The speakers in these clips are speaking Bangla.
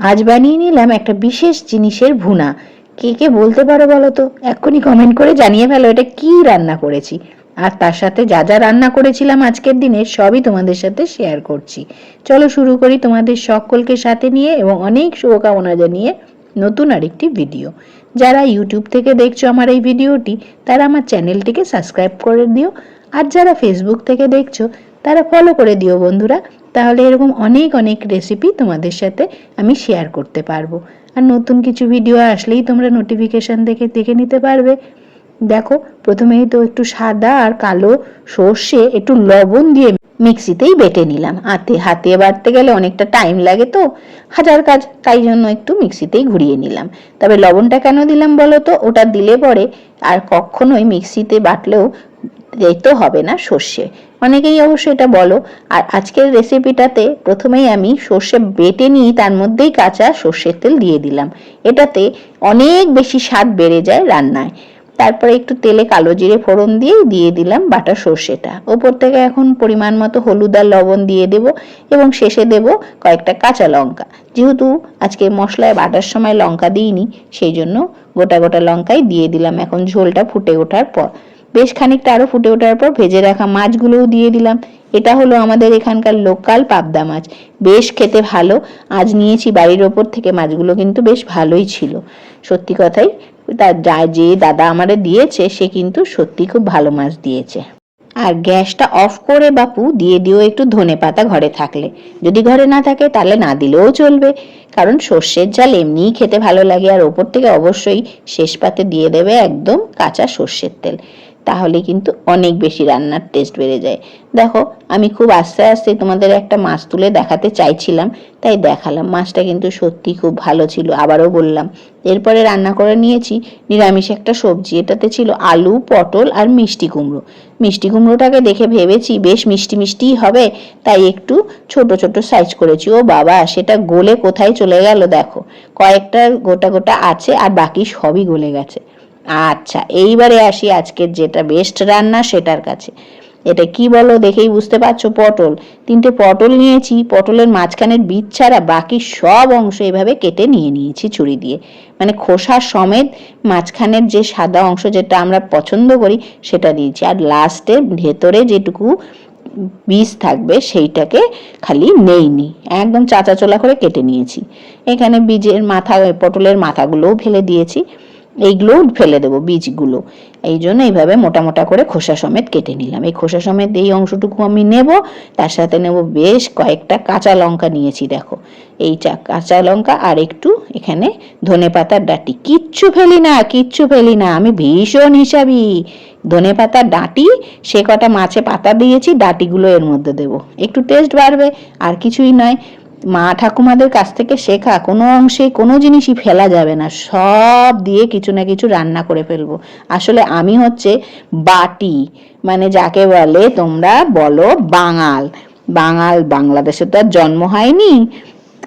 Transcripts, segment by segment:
আজ বানিয়ে নিলাম একটা বিশেষ জিনিসের ভুনা। কে কে বলতে পারো বলো তো? এক্ষুনি কমেন্ট করে জানিয়ে ফেলো এটা কি রান্না করেছি। আর তার সাথে যা যা রান্না করেছিলাম আজকের দিনে সবই তোমাদের সাথে শেয়ার করছি। চলো শুরু করি তোমাদের সকলকে সাথে নিয়ে এবং অনেক শুভকামনা জানিয়ে নতুন আরেকটি ভিডিও যারা ইউটিউব থেকে দেখছ আমার এই ভিডিওটি তারা আমার চ্যানেলটিকে সাবস্ক্রাইব করে দিও। আর যারা ফেসবুক থেকে দেখছ তারা ফলো করে দিও বন্ধুরা। তাহলে এরকম অনেক অনেক রেসিপি তোমাদের সাথে আমি শেয়ার করতে পারব। আর নতুন কিছু ভিডিও আসলেই তোমরা নোটিফিকেশন দেখে দেখে নিতে পারবে। দেখো, প্রথমেই তো একটু সাদা আর কালো সর্ষে, একটু লবণ দিয়ে মিক্সিতেই বেটে নিলাম। হাতে হাতে বাটতে গেলে অনেকটা টাইম লাগে তো। হাজার কাজ, তাই জন্য একটু মিক্সিতেই ঘুরিয়ে নিলাম। তবে লবণটা কেন দিলাম বলো তো? ওটা দিলে পরে আর কখনোই মিক্সিতে বাটলেও দিতে হবে না সর্ষে। অনেকেই অবশ্য এটা বলো। আর আজকের রেসিপিটাতে প্রথমেই আমি সর্ষে বেটে নিয়ে তার মধ্যেই কাঁচা সর্ষের তেল দিয়ে দিলাম। এটাতে অনেক বেশি স্বাদ বেড়ে যায় রান্নায়। তারপরে একটু তেলে কালো জিরে ফোড়ন দিয়ে দিয়ে দিলাম বাটা সর্ষেটা। ওপর থেকে এখন পরিমাণ মতো হলুদ আর লবণ দিয়ে দেব এবং শেষে দেব কয়েকটা কাঁচা লঙ্কা। যেহেতু আজকে মশলায় বাটার সময় লঙ্কা দিইনি, সেই জন্য গোটা গোটা লঙ্কাই দিয়ে দিলাম। এখন ঝোলটা ফুটে ওঠার পর। বেশ খানিকটা আরও ফুটে ওঠার পর ভেজে রাখা মাছগুলোও দিয়ে দিলাম। এটা হলো আমাদের এখানকার লোকাল পাবদা মাছ। বেশ খেতে ভালো। আজ নিয়েছি বাড়ির ওপর থেকে মাছগুলো কিন্তু বেশ ভালোই ছিল। সত্যি কথাই তার যা, যে দাদা আমারে দিয়েছে, সে কিন্তু সত্যি খুব ভালো মাছ দিয়েছে। আর গ্যাসটা অফ করে বাপু, দিয়ে দিও একটু ধনে পাতা ঘরে থাকলে। যদি ঘরে না থাকে, তাহলে না দিলেও চলবে। কারণ সর্ষের ঝাল এমনিই খেতে ভালো লাগে, আর ওপর থেকে অবশ্যই শেষ পাতে দিয়ে দেবে একদম কাঁচা সর্ষের তেল। তাহলে কিন্তু অনেক বেশি রান্নার টেস্ট বেড়ে যায়। দেখো, আমি খুব আস্তে আস্তে তোমাদের একটা মাছ তুলে দেখাতে চাইছিলাম, তাই দেখালাম। মাছটা কিন্তু সত্যি খুব ভালো ছিল, আবারও বললাম। এরপরে রান্না করে নিয়েছি নিরামিষ একটা সবজি, এটাতে ছিল আলু, পটল আর মিষ্টি কুমড়ো। মিষ্টি কুমড়োটাকে দেখে ভেবেছি বেশ মিষ্টি মিষ্টিই হবে, তাই একটু ছোট ছোট সাইজ করেছি। ও বাবা, সেটা গলে কোথায় চলে গেল দেখো। কয়েকটা গোটা গোটা আছে আর বাকি সবই গলে গেছে। আচ্ছা এইবারে আসি আজকের যেটা বেস্ট রান্না সেটার কাছে। এটা কি বলো দেখেই বুঝতে পারছ? পটল। তিনটে পটল নিয়েছি, পটলের মাঝখানের বীজ ছাড়া বাকি সব অংশ এভাবে কেটে নিয়ে নিয়েছি ছুরি দিয়ে। মানে খোসা সমেত মাঝখানের যে সাদা অংশ যেটা আমরা পছন্দ করি, সেটা দিয়েছি। আর লাস্টে ভেতরে যেটুকু বীজ থাকবে, সেইটাকে খালি নেইনি একদম চাচা চোলা করে কেটে নিয়েছি। এখানে বীজের মাথা, পটলের মাথাগুলোও ফেলে দিয়েছি। এইগুলোও ফেলে দেবো বীজগুলো। এই জন্য এইভাবে মোটা মোটা করে খোসা সমেত কেটে নিলাম। এই খোসা সমেত এই অংশটুকু আমি নেব, তার সাথে নেব বেশ কয়েকটা কাঁচা লঙ্কা নিয়েছি, দেখো। এই চা, কাঁচা লঙ্কা আর একটু এখানে ধনে পাতার ডাঁটি। কিচ্ছু ফেলি না, কিচ্ছু ফেলি না, আমি ভীষণ হিসাবি। ধনে পাতার ডাঁটি, সে কটা মাছে পাতা দিয়েছি, ডাঁটিগুলো এর মধ্যে দেব। একটু টেস্ট বাড়বে, আর কিছুই নয়। মা ঠাকুমাদের কাছ থেকে শেখা কোনো অংশে কোনো জিনিসই ফেলা যাবে না। সব দিয়ে কিছু না কিছু রান্না করে ফেলব। আসলে আমি হচ্ছে বাটি মানে যাকে বলে তোমরা বলো বাঙাল। বাঙাল বাংলাদেশে তো আর জন্ম হয়নি,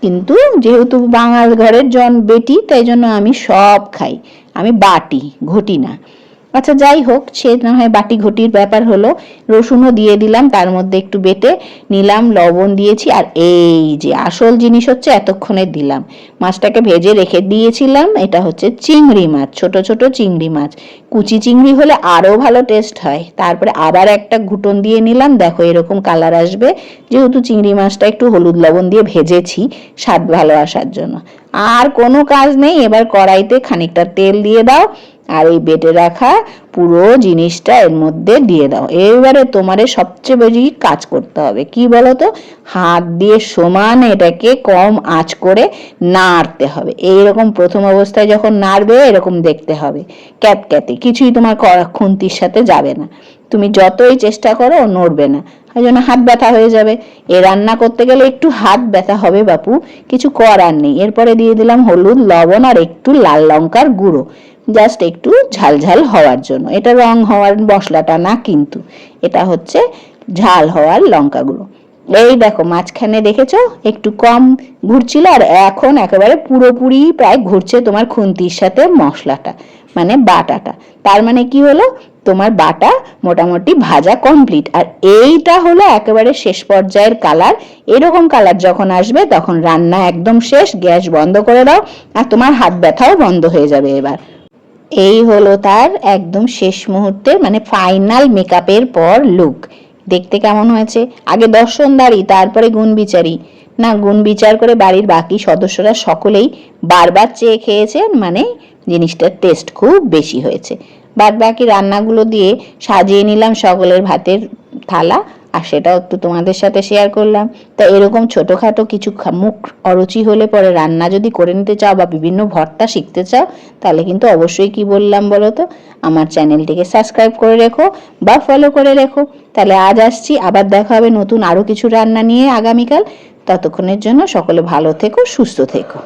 কিন্তু যেহেতু বাঙাল ঘরের জন বেটি, তাই জন্য আমি সব খাই। আমি বাটি, ঘটি না। আচ্ছা যাই হোক, সে না হয় বাটি ঘটির ব্যাপার হলো। রসুনও দিয়ে দিলাম, তার মধ্যে একটু বেটে নিলাম, লবণ দিয়েছি, আর এই যে আসল জিনিস হচ্ছে, এতক্ষণে দিলাম। মাছটাকে ভেজে রেখে দিয়েছিলাম, এটা হচ্ছে চিংড়ি মাছ, ছোট ছোট চিংড়ি মাছ। কুচি চিংড়ি হলে আরও ভালো টেস্ট হয়। তারপরে আবার একটা ঘুটন দিয়ে নিলাম, দেখো এরকম কালার আসবে। যেহেতু চিংড়ি মাছটা একটু হলুদ লবণ দিয়ে ভেজেছি, স্বাদ ভালো আসার জন্য। আর কোনো কাজ নেই, এবার কড়াইতে খানিকটা তেল দিয়ে দাও। আর এই বেটে রাখা পুরো জিনিসটা এর মধ্যে দিয়ে দাও। এবারে তোমারে সবচেয়ে বেশি কাজ করতে হবে। কি বলতো? হাত দিয়ে সমান এটাকে কম আঁচ করে নাড়তে হবে। এইরকম প্রথম অবস্থায় যখন নাড়বে, এরকম দেখতে হবে। ক্যাতক্যাতে কিছুই তোমার খুন্তির সাথে যাবে না। তুমি যতই চেষ্টা করো, নড়বে না। ওই জন্য হাত ব্যথা হয়ে যাবে। এ রান্না করতে গেলে একটু হাত ব্যথা হবে বাপু। কিছু করার নেই। এরপরে দিয়ে দিলাম হলুদ, লবণ আর একটু লাল লঙ্কার গুঁড়ো। জাস্ট একটু ঝাল ঝাল হওয়ার জন্য। এটা রং হওয়ার মশলাটা না, কিন্তু এটা হচ্ছে ঝাল হওয়ার লঙ্কা গুঁড়ো এই দেখো, মাঝখানে দেখেছ? একটু কম ঘুরছিল আর এখন একেবারে পুরোপুরি প্রায় ঘুরছে তোমার খুন্তির সাথে মশলাটা মানে বাটাটা। তার মানে কি হলো? তোমার বাটা মোটামুটি ভাজা কমপ্লিট আর এইটা হলো একেবারে শেষ পর্যায়ের কালার এরকম কালার যখন আসবে, তখন রান্না একদম শেষ, গ্যাস বন্ধ করে দাও, আর তোমার হাত ব্যথাও বন্ধ হয়ে যাবে এবার। এই হলো তার একদম শেষ মুহূর্তে মানে ফাইনাল মেকআপের পর লুক দেখতে কেমন হয়েছে? আগে দর্শনদারি তারপরে গুণ বিচারি না, গুণ বিচার করে বাড়ির বাকি সদস্যরা সকলেই বারবার চেয়ে খেয়েছেন মানে জিনিসটার টেস্ট খুব বেশি হয়েছে। বাদ বাকি রান্নাগুলো দিয়ে সাজিয়ে নিলাম সকলের ভাতের থালা। সেটাও একটু তোমাদের সাথে শেয়ার করলাম। তা এরকম ছোটোখাটো কিছু মুখ অরুচি হলে পরে রান্না যদি করে নিতে চাও বা বিভিন্ন ভর্তা শিখতে চাও, তাহলে কিন্তু অবশ্যই কি বললাম বলো তো? আমার চ্যানেলটিকে সাবস্ক্রাইব করে রেখো বা ফলো করে রেখো। তাহলে আজ আসছি, আবার দেখা হবে নতুন আরও কিছু রান্না নিয়ে আগামীকাল। ততক্ষণের জন্য সকলে ভালো থেকো, সুস্থ থেকো।